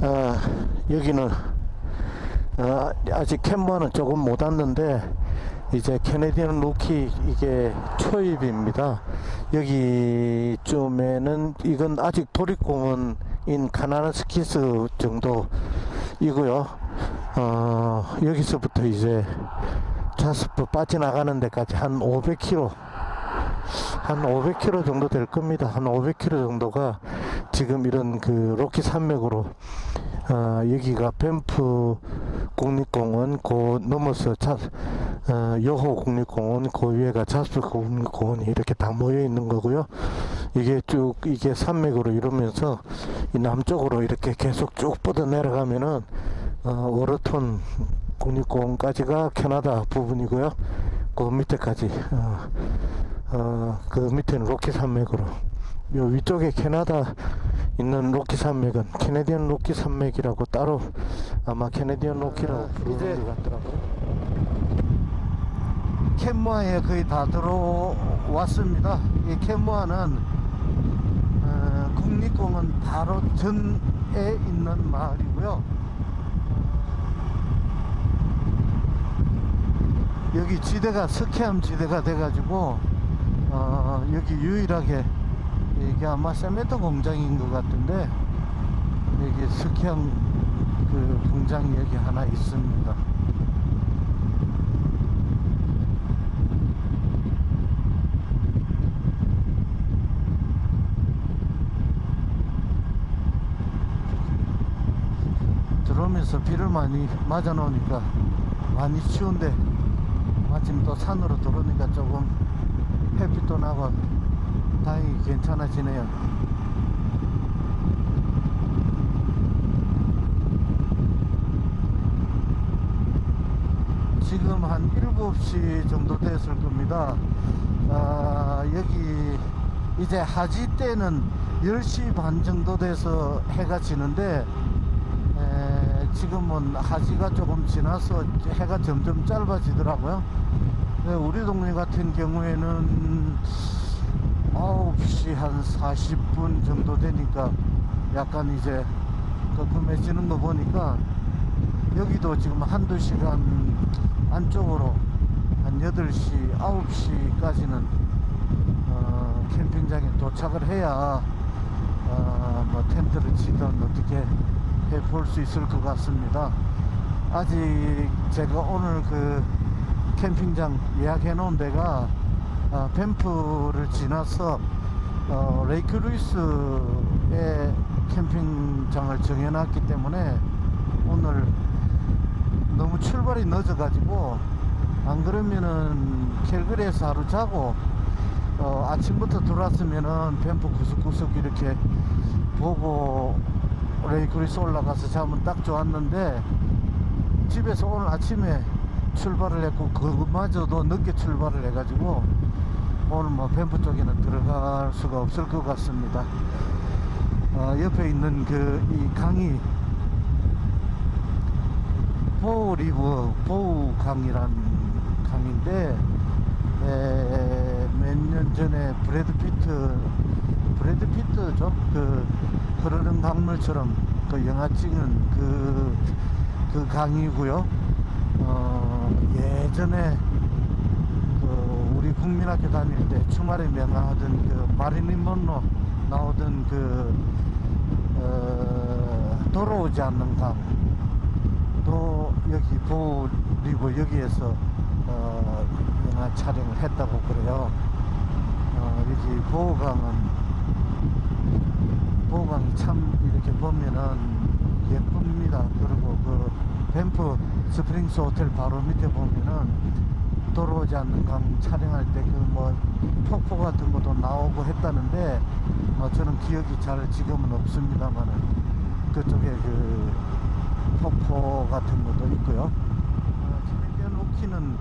어, 여기는 어, 아직 캔버는 조금 못 왔는데 이제 캐네디언 루키 이게 초입입니다. 여기쯤에는 이건 아직 도립공원인 카나나 스키스 정도이고요. 어, 여기서부터 이제 자스프 빠져나가는 데까지 한 500km 한 500km 정도 될 겁니다. 한 500km 정도가 지금 이런 그 로키 산맥으로 어, 여기가 밴프 국립공원 그 넘어서 자, 어, 여호 국립공원 그 위에가 자스프 국립공원이 이렇게 다 모여 있는 거고요. 이게 쭉 이게 산맥으로 이러면서 이 남쪽으로 이렇게 계속 쭉 뻗어 내려가면은 어, 워러톤 국립공원까지가 캐나다 부분이고요. 그 밑에까지 어, 어, 그 밑에는 로키 산맥으로 요 위쪽에 캐나다 있는 로키 산맥은 캐네디언 로키 산맥이라고 따로 아마 캐네디언 로키라고 부르는 것 같더라고요. 캔모아에 거의 다 들어왔습니다. 이 캔모아는 어, 국립공원 바로 전에 있는 마을이고요. 여기 지대가 스키함 지대가 돼가지고 어, 여기 유일하게 이게 아마 세멘트 공장인 것 같은데 여기 스키함 그 공장이 여기 하나 있습니다. 들어오면서 비를 많이 맞아 놓으니까 많이 추운데 마침 또 산으로 들어오니까 조금 햇빛도 나고 다행히 괜찮아지네요. 지금 한 7시 정도 됐을 겁니다. 아, 여기 이제 하지 때는 10시 반 정도 돼서 해가 지는데 에, 지금은 하지가 조금 지나서 해가 점점 짧아지더라고요. 네, 우리 동네 같은 경우에는 9시 한 40분 정도 되니까 약간 이제 컴컴해지는 거 보니까 여기도 지금 한두 시간 안쪽으로 한 8시, 9시까지는 어, 캠핑장에 도착을 해야 어, 뭐 텐트를 치든 어떻게 해 볼 수 있을 것 같습니다. 아직 제가 오늘 그 캠핑장 예약해 놓은 데가 어, 밴프를 지나서 어, 레이크 루이스에 캠핑장을 정해놨기 때문에 오늘 너무 출발이 늦어가지고 안 그러면은 캘거리에서 하루 자고 어, 아침부터 들어왔으면은 밴프 구석구석 이렇게 보고 레이크리스 올라가서 자면 딱 좋았는데 집에서 오늘 아침에 출발을 했고 그마저도 늦게 출발을 해가지고 오늘 뭐 밴프 쪽에는 들어갈 수가 없을 것 같습니다. 어, 옆에 있는 그 이 강이 보우 리브 보우 강이란 강인데 몇 년 전에 브래드 피트 브래드 피트죠 그 흐르는 강물처럼 그 영화 찍은 그, 그 강이고요 어, 예전에 그 우리 국민학교 다닐 때 주말에 명하던 그 마릴린 먼로 나오던 그 어, 돌아오지 않는 강또 여기 보우 리버 여기에서 어, 영화 촬영을 했다고 그래요. 어, 여기 보호강은 보호강이 참 이렇게 보면은 예쁩니다. 그리고 그 밴프 스프링스 호텔 바로 밑에 보면은 돌아오지 않는 강 촬영할 때 그 뭐 폭포 같은 것도 나오고 했다는데 뭐 저는 기억이 잘 지금은 없습니다만은 그쪽에 그 폭포 같은 것도 있고요. 어, 캐네디언 로키는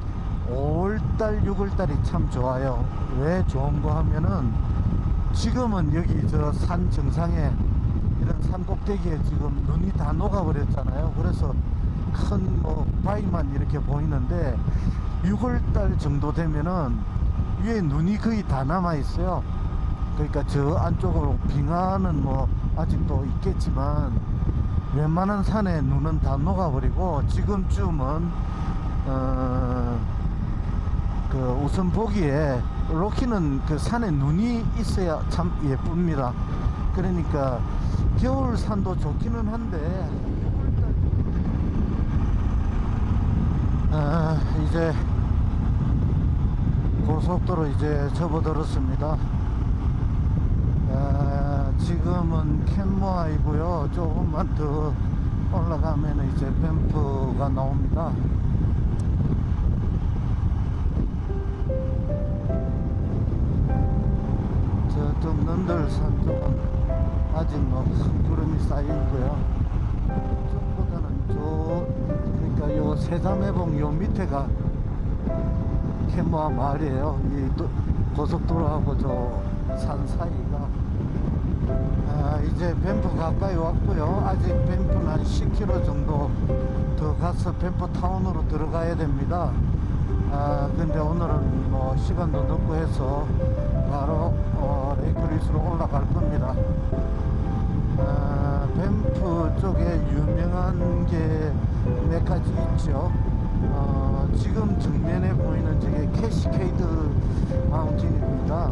5월달, 6월달이 참 좋아요. 왜 좋은 거 하면은 지금은 여기 저 산 정상에 이런 산 꼭대기에 지금 눈이 다 녹아버렸잖아요. 그래서 큰 뭐 바위만 이렇게 보이는데 6월달 정도 되면은 위에 눈이 거의 다 남아 있어요. 그러니까 저 안쪽으로 빙하는 뭐 아직도 있겠지만 웬만한 산에 눈은 다 녹아버리고 지금쯤은 어, 그 우선 보기에 로키는 그 산에 눈이 있어야 참 예쁩니다. 그러니까 겨울 산도 좋기는 한데 아, 이제 고속도로 이제 접어들었습니다. 아, 지금은 캔모아이고요. 조금만 더 올라가면 이제 뱀프가 나옵니다. 저쪽 는들 산 쪽은 아직 뭐 큰 구름이 쌓여 있고요. 저보다는 저 그러니까 요 세자매봉 요 밑에가 캔모아 마을이에요. 이 도- 고속도로하고 저 산 사이가 아, 이제 뱀프 가까이 왔고요. 아직 뱀프는 한 10km 정도 더 가서 뱀프 타운으로 들어가야 됩니다. 아, 근데 오늘은 뭐 시간도 늦고 해서 바로 어, 레이크리스로 올라갈 겁니다. 아, 뱀프 쪽에 유명한 게 몇 가지 있죠. 어, 지금 정면에 보이는 저게 캐시케이드 마운틴입니다.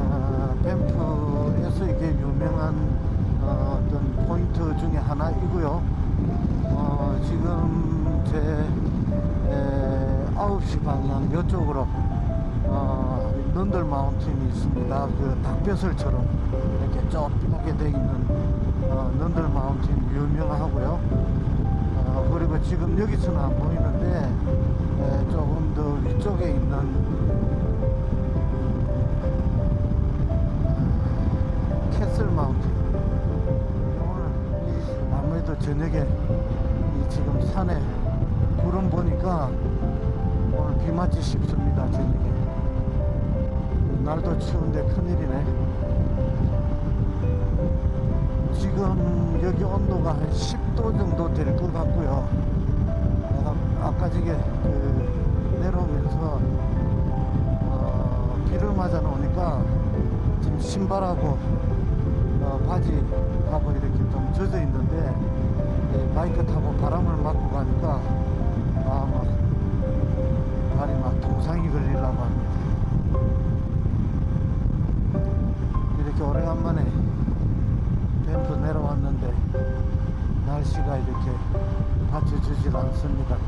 아, 뱀프에서 이게 유명한 어, 떤 포인트 중에 하나이고요. 어, 지금 제 에, 9시 방향 이쪽으로 어, 넌들 마운틴이 있습니다. 그 닭벼슬처럼 이렇게 좁게 돼 있는 어, 넌들 마운틴 유명하고요. 지금 여기서는 안 보이는데 에, 조금 더 위쪽에 있는 캐슬 마운틴. 오늘 이 아무래도 저녁에 이 지금 산에 구름 보니까 오늘 비 맞지 싶습니다 저녁에. 날도 추운데 큰일이네 지금 여기 온도가 한 10도 정도 될 것 같고요 내가 아까 저게 그 내려오면서 어, 비를 맞아 놓으니까 지금 신발하고 어, 바지하고 이렇게 좀 젖어 있는데 예, 바이크 타고 바람을 맞고 가니까 아막 발이 막 동상이 걸리려고 합니다. 이렇게 오래간만에 뱀프 내려왔는데 날씨가 이렇게 받쳐주질 않습니다.